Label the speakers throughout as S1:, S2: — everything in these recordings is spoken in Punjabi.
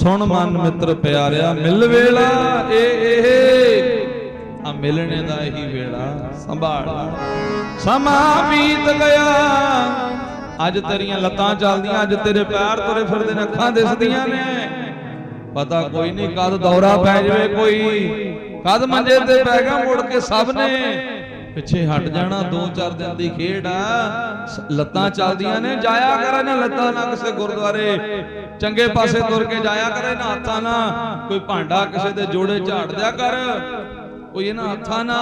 S1: ਸੁਣ ਮਨ ਮਿੱਤਰ ਪਿਆਰਿਆ ਮਿਲ ਵੇਲਾ ਇਹ ਇਹ। ਆ ਮਿਲਣੇ ਦਾ ਇਹੀ ਵੇਲਾ ਸੰਭਾਲ। ਸਮਾਂ ਬੀਤ ਗਿਆ। ਅੱਜ ਤੇਰੀਆਂ ਲੱਤਾਂ ਚੱਲਦੀਆਂ ਅੱਜ ਤੇਰੇ ਪੈਰ ਤੁਰੇ ਫਿਰਦੇ ਨੇ ਅੱਖਾਂ ਦਿਸਦੀਆਂ ਨੇ। ਪਤਾ ਕੋਈ ਨਹੀਂ ਕਦ ਦੌਰਾ ਪੈ ਜਾਵੇ ਕੋਈ। ਕਦ ਮੰਜੇ ਤੇ ਪੈ ਗਿਆ ਮੁੜ ਕੇ ਸਭ ਨੇ। ਪਿੱਛੇ ਹਟ ਜਾਣਾ 2-4 ਦਿਨ ਦੀ ਖੇਡ ਆ। ਲੱਤਾਂ ਚੱਲਦੀਆਂ ਨੇ ਜਾਇਆ ਕਰੇ ਨਾ ਲੱਤਾਂ ਨਾ ਕਿਸੇ ਗੁਰਦੁਆਰੇ। ਚੰਗੇ ਪਾਸੇ ਤੁਰ ਕੇ ਜਾਇਆ ਕਰੇ ਨਾ ਹੱਥਾਂ ਨਾ ਕੋਈ ਭਾਂਡਾ ਕਿਸੇ ਦੇ ਜੋੜੇ ਝਾੜ ਦਿਆ ਕਰ। ਕੋਈ ਇਹਨਾਂ ਹੱਥਾਂ ਨਾ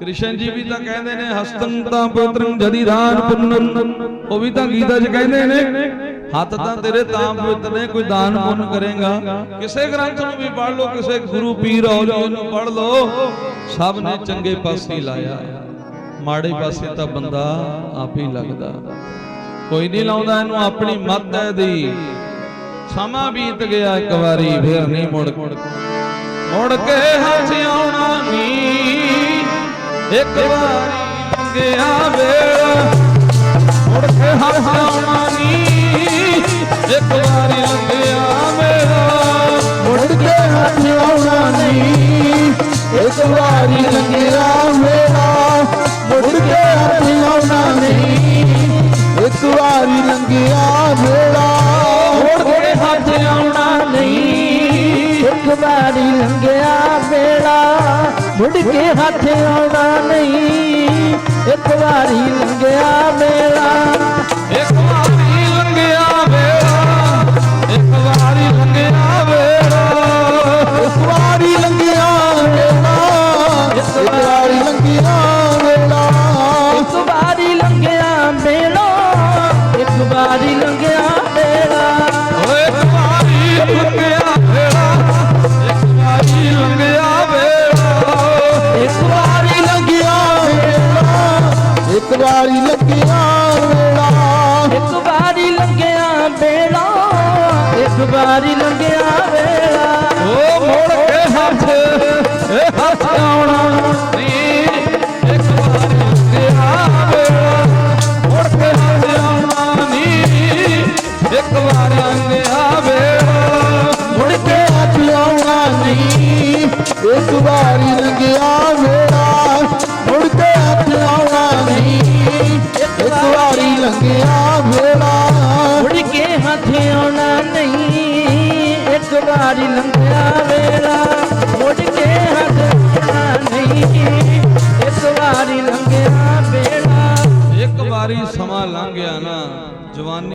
S1: ਕ੍ਰਿਸ਼ਨ ਜੀ ਵੀ ਤਾਂ ਕਹਿੰਦੇ ਨੇ ਹਸਤੰ ਤਾਂ ਪਵਿੱਤਰੰ ਜਦੀ ਰਾਨ ਪੁੰਨਨ। ਉਹ ਵੀ ਤਾਂ ਗੀਤਾ 'ਚ ਕਹਿੰਦੇ ਨੇ ਹੱਥ ਤਾਂ ਤੇਰੇ ਤਾਂ ਪਵਿੱਤਰ ਨੇ ਕੋਈ ਦਾਨ ਪੁੰਨ ਕਰੇਗਾ। ਕਿਸੇ ਗ੍ਰੰਥ ਨੂੰ ਵੀ ਪੜ੍ਹ ਲਓ ਕਿਸੇ ਗੁਰੂ ਪੀਰ ਔਲਿਆ ਨੂੰ ਪੜ੍ਹ ਲਓ। ਸਭ ਨੇ ਚੰਗੇ ਪਾਸੇ ਲਾਇਆ। ਮਾੜੇ ਪਾਸੇ ਤਾਂ ਬੰਦਾ ਆਪ ਹੀ ਲੱਗਦਾ। ਕੋਈ ਨਹੀਂ ਲਾਉਂਦਾ ਇਹਨੂੰ ਆਪਣੀ ਮੱਤ ਹੈ ਦੀ। ਸਮਾਂ ਬੀਤ ਗਿਆ ਇੱਕ ਵਾਰੀ ਫੇਰ ਨਹੀਂ ਮੁੜ ਮੁੜ ਕੇ। ਹੱਥ ਆਉਣਾ ਨੀ ਇੱਕ ਵਾਰੀ ਲੰਘਿਆ ਵੇਲਾ ਲੰਘਿਆ
S2: ਮੇਰਾ ਮੁੜ ਕੇ ਹੱਥ ਆਉਣਾ ਨਹੀਂ। ਇੱਕ ਵਾਰੀ ਲੰਘਿਆ ਮੇਰਾ
S1: ਮੁੜ ਕੇ ਹੱਥ ਆਉਣਾ ਨਹੀਂ।
S2: ਇੱਕ ਵਾਰੀ ਲੰਘਿਆ ਮੇਰਾ ਇੱਕ ਵਾਰੀ ਲੰਘਿਆ
S1: ਵੇਲਾ ਇੱਕ ਵਾਰੀ ਲੰਘਿਆ ਵੇਲਾ
S2: ਇੱਕ ਵਾਰੀ ਲੰਘਿਆ ਮੇਰਾ ਇੱਕ ਵਾਰੀ ਲੰਘਿਆ ਮੇਰਾ ਇੱਕ ਵਾਰੀ ਲੰਘਿਆ ਮੇਰਾ ਇੱਕ ਵਾਰੀ
S1: ਵਾਰੀ ਲੰਘਿਆ
S2: ਮੇਰਾ ਇੱਕ ਵਾਰੀ ਲੰਘਿਆ ਮੇਰਾ ਇੱਕ ਵਾਰੀ ਲੰਘਿਆ ਮੇਰਾ
S1: ਓ ਮੋੜ ਕੇ ਹੱਥ ਇਹ ਹੱਥ ਆਉਣਾ। ਨੀ ਇੱਕ ਵਾਰੀ ਲੰਘਿਆ ਵੇਲਾ ਮੋੜ ਕੇ ਹੱਥ ਆਉਣਾ ਨੀ ਇੱਕ ਵਾਰੀ ਲੰਘਿਆ ਵੇਲਾ
S2: ਮੁੜ ਕੇ ਹੱਥ ਆਉਣਾ ਨਹੀਂ ਇੱਕ ਵਾਰੀ ਲੰਘਿਆ ਮੇਰਾ ਮੁੜ ਕੇ ਲੰਘਿਆ ਵੇਲਾ ਉੜ ਕੇ ਹੱਥ ਆਉਣਾ ਨਹੀਂ, ਇੱਕ ਵਾਰੀ ਲੰਘਿਆ ਵੇਲਾ। ਉੜ ਕੇ ਹੱਥ ਆਉਣਾ ਨਹੀਂ, ਇੱਕ ਵਾਰੀ ਲੰਘਿਆ ਵੇਲਾ। ਇੱਕ ਵਾਰੀ ਸਮਾਂ ਲੰਘ ਗਿਆ ਨਾ, ਜਵਾਨੀ